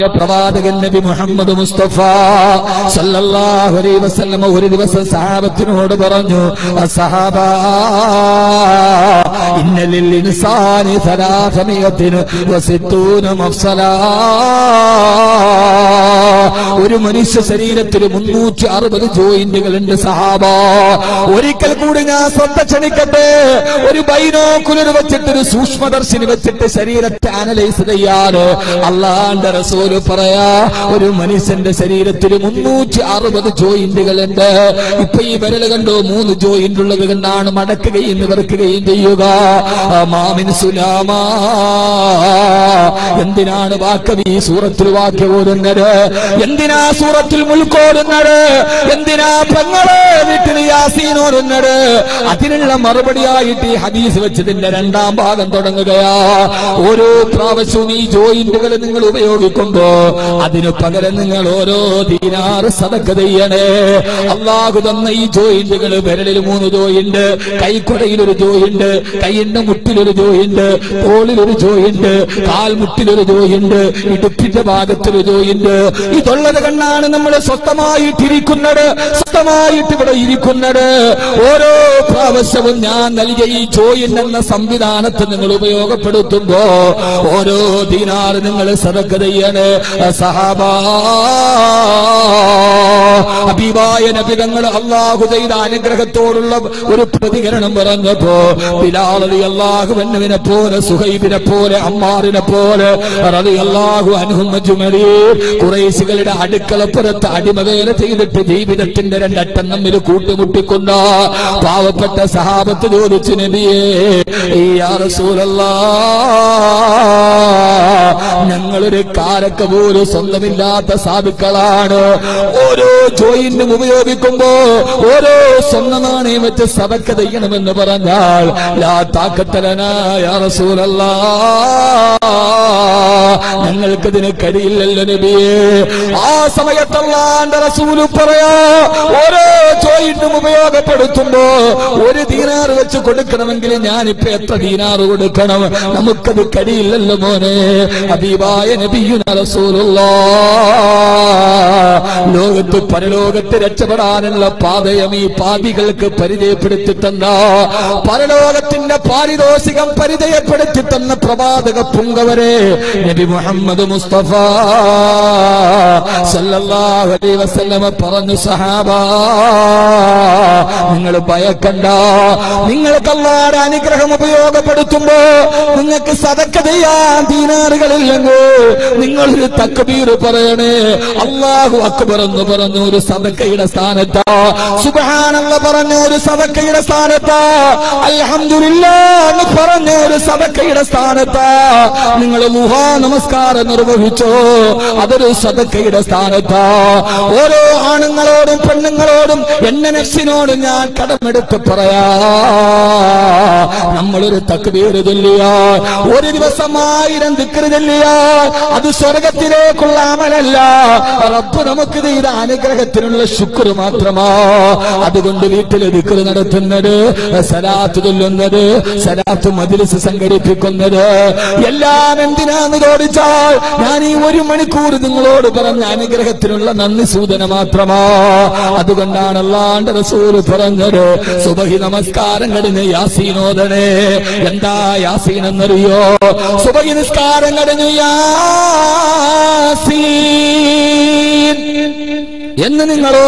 പ്രവാചകൻ നബി മുഹമ്മദ് മുസ്തഫ സല്ലല്ലാഹു അലൈഹി വസല്ലമ ഒരു ദിവസം സഹാബത്തിനോട് പറഞ്ഞു സഹാബ ഇന്നലിൽ ഇൻസാനി സലാസമിയത്തിന് വസിത്തൂന മഫ്സലാ. ഒരു മനുഷ്യ ശരീരത്തിൽ മുന്നൂറ്റി അറുപത് ജോയിന്റുകൾ ഉണ്ട് സഹാബ. ഒരിക്കൽ കൂടി ഞാൻ ശ്രദ്ധ ക്ഷണിക്കട്ടെ. ഒരു ബൈനോക്കുലർ വെച്ചിട്ട് ഒരു സൂക്ഷ്മദർശിനി വെച്ചിട്ട് ശരീരത്തെ അനലൈസ് ചെയ്യാറ് അള്ളാന്റെ റസൂൽ പറയാ ഒരു മനുഷ്യന്റെ ശരീരത്തിൽ മുന്നൂറ്റി അറുപത് ജോയിന്റുകൾ ഉണ്ട് ഇപ്പൊ ഈ വിരൽ കണ്ടോ മൂന്ന് ജോയിന്റ് ഉള്ളത് കണ്ടാണ് മടക്കുകയും നിവർക്കുകയും ചെയ്യുക. മാമിൻ സുലാമാ. എന്തിനാണ് വാക്കവി ഈ സൂറത്തിൽ വാക്യം ഓരുന്നത് എന്തിനാ സൂറത്തിൽ മുൽക്കോരുന്നത് എന്തിനാ പെങ്ങളെ ഓടുന്നത് അതിനുള്ള മറുപടിയായിട്ട് ഈ ഹദീസ് വെച്ചതിന്റെ രണ്ടാം ഭാഗം തുടങ്ങുകയാ. ഓരോ പ്രാവശ്യവും ഈ ജോയിന്റുകൾ നിങ്ങൾ ഉപയോഗിക്കുമ്പോ അതിനു പകരം നിങ്ങൾ ഓരോ ദീനാറ് സതക്ക ചെയ്യണേ. അള്ളാഹു തന്ന ഈ ജോയിന്റുകൾ വിരലിൽ മൂന്ന് ജോയിന്റ് കൈക്കുടയിൽ ഒരു ജോയിന്റ് കൈയിന്റെ മുട്ടിലൊരു ജോയിന്റ് തോളിലൊരു ജോയിന്റ് കാൽമുട്ടിലൊരു ജോയിന്റ് ഇടുപ്പിന്റെ ഭാഗത്തൊരു ജോയിന്റ്. ഇതുള്ളത് കണ്ടാണ് നമ്മൾ സ്വസ്ഥമായിട്ടിരിക്കുന്നത്. സ്വസ്ഥമായിട്ട് ഇവിടെ ഇരിക്കുന്നത്. ഓരോ പ്രാവശ്യവും ഞാൻ നൽകിയ ഈ ജോയിൻ എന്ന സംവിധാനത്തെ നിങ്ങൾ ഉപയോഗപ്പെടുത്തുമ്പോ ഓരോ ദിനാറ് നിങ്ങൾ സദക്ക സഹാബാ അബീബായ നബിതങ്ങൾ അള്ളാഹു ചെയ്ത അനുഗ്രഹത്തോടുള്ള ഒരു പ്രതികരണം പറഞ്ഞപ്പോ ബിലാലി അള്ളാഹു വന്നുവിനെ പോലെ സുഹൈബിനെ പോലെ അമ്മാറിനെ പോലെ അള്ളാഹു അനുഹമ്മജുമലി കുറേശികളുടെ അടുക്കളപ്പുറത്ത് അടിമവേല ചെയ്തിട്ട് ജീവിതത്തിന്റെ രണ്ടറ്റം തമ്മിൽ കൂട്ടുമുട്ടിക്കൊണ്ട പാവപ്പെട്ട സഹാബത്ത് ചോദിച്ചു നബിയേ ഈ ആ ഞങ്ങളൊരു കാരക്ക പോലും സ്വന്തമില്ലാത്ത സാധുക്കളാണ് ഓരോ ജോയിന്റും ഉപയോഗിക്കുമ്പോ ഓരോ സ്വന്തം നാണയം വെച്ച് സഭയ്ക്ക് ചെയ്യണമെന്ന് പറഞ്ഞാൽ ലാ താക്കത്തലനായ ഞങ്ങൾക്കതിന് കഴിയില്ലല്ലോ നബിയെ. ആ സമയത്തല്ലാന്റെ റസൂൽ പറയാ ഓരോ ജോയിന്റും ഉപയോഗപ്പെടുത്തുമ്പോ ഒരു ദീനാറ് വെച്ച് കൊടുക്കണമെങ്കിൽ ഞാനിപ്പോ എത്ര ദീനാറ് കൊടുക്കണം? നമുക്കത് കഴിയില്ലല്ലോ മോനെ. നബിയുന റസൂലുള്ള ലോകത്ത് പരലോകത്ത് രക്ഷപ്പെടാനുള്ള പാതയം ഈ പാപികൾക്ക് പരിചയപ്പെടുത്തി തന്ന പരലോകത്തിന്റെ പാരിതോഷികം പരിചയപ്പെടുത്തി തന്ന പ്രവാചക പുങ്കവരെ നബി മുഹമ്മദ് മുസ്തഫ സല്ലല്ലാഹു അലൈഹി വസല്ലമ പറഞ്ഞു സഹാബ നിങ്ങൾ ഭയക്കണ്ട. നിങ്ങൾക്ക് അള്ളാടെ അനുഗ്രഹം ഉപയോഗപ്പെടുത്തുമ്പോ നിങ്ങൾക്ക് സതക്ക ചെയ്യാൻ ദീനാറുകളില്ലെങ്കിൽ നിങ്ങളൊരു തക്ബീർ പറയണേ അള്ളാഹു അക്ബർ എന്ന് പറഞ്ഞു ഒരു സദക്കയുടെ സ്ഥാനത്ത്. സുബഹാനല്ല പറഞ്ഞു ഒരു സദക്കയുടെ സ്ഥാനത്ത്. അൽഹംദുലില്ലാ എന്ന് പറഞ്ഞ ഒരു സദക്കയുടെ സ്ഥാനത്ത്. നിങ്ങൾ മുഹാ നമസ്കാരം നിർവഹിച്ചോ അതൊരു സദക്കയുടെ സ്ഥാനത്താ. ഓരോ ആണുങ്ങളോടും പെണ്ണുങ്ങളോടും എന്നെ നെക്സിനോട് ഞാൻ കടമെടുത്ത് പറയാ. നമ്മളൊരു തക്ബീർ ചൊല്ലിയ. ഒരു ദിവസം ആയിരം ദിക്കറ് ചൊല്ലിയ. അത് സ്വർഗത്തിലേക്കുള്ള അമലല്ല. റബ്ബ് നമുക്ക് ചെയ്ത അനുഗ്രഹത്തിനുള്ള ശുക്ർ മാത്രമാ. അതുകൊണ്ട് വീട്ടിൽ ദിക്കറ് നടത്തുന്നത് സലാത്ത് ചൊല്ലുന്നത് സലാത്ത് മജിലിസ് സംഘടിപ്പിക്കുന്നത്. എല്ലാം എന്തിനാന്ന് ചോദിച്ചാൽ ഞാൻ ഈ ഒരു മണിക്കൂർ നിങ്ങളോട് പറഞ്ഞ അനുഗ്രഹത്തിനുള്ള നന്ദി സൂചന മാത്രമാ. അതുകൊണ്ടാണ് അല്ലാണ്ട് റസൂൽ പറഞ്ഞത് സുബഹി നമസ്കാരം യാസീനോദനെ എന്താ യാസീൻ എന്നറിയോ? സുബഹി നിസ്കാരം കഴിഞ്ഞു യാസീൻ. എന്ന് നിങ്ങളോ